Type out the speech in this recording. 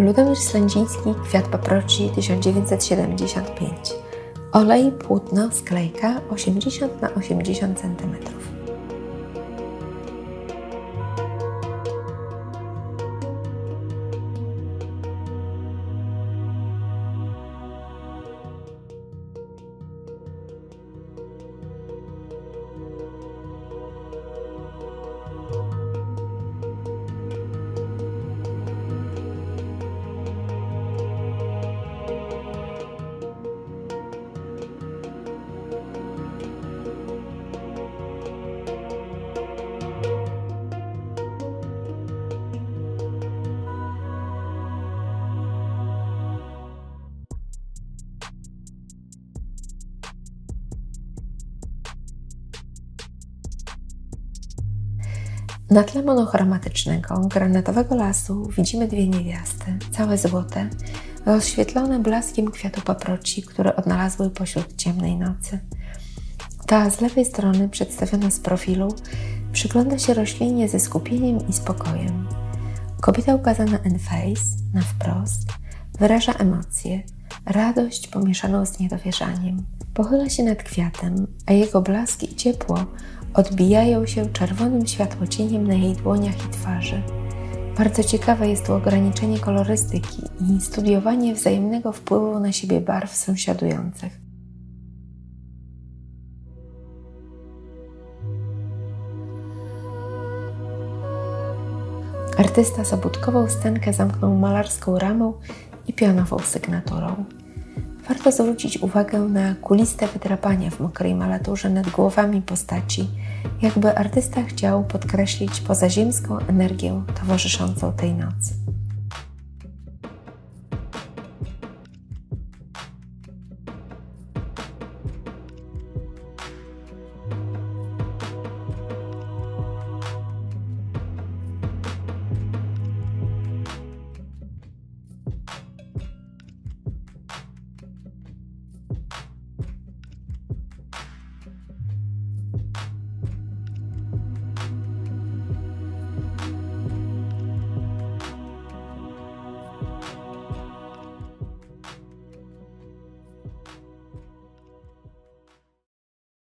Ludomir Sędziński, kwiat paproci 1975. Olej, płótno, sklejka 80 na 80 cm. Na tle monochromatycznego, granatowego lasu widzimy dwie niewiasty, całe złote, rozświetlone blaskiem kwiatu paproci, które odnalazły pośród ciemnej nocy. Ta z lewej strony, przedstawiona z profilu, przygląda się roślinie ze skupieniem i spokojem. Kobieta ukazana en face, na wprost, wyraża emocje, radość pomieszaną z niedowierzaniem. Pochyla się nad kwiatem, a jego blask i ciepło odbijają się czerwonym światłocieniem na jej dłoniach i twarzy. Bardzo ciekawe jest tu ograniczenie kolorystyki i studiowanie wzajemnego wpływu na siebie barw sąsiadujących. Artysta zabudkową scenkę zamknął malarską ramą i pionową sygnaturą. Warto zwrócić uwagę na kuliste wydrapania w mokrej malaturze nad głowami postaci, jakby artysta chciał podkreślić pozaziemską energię towarzyszącą tej nocy.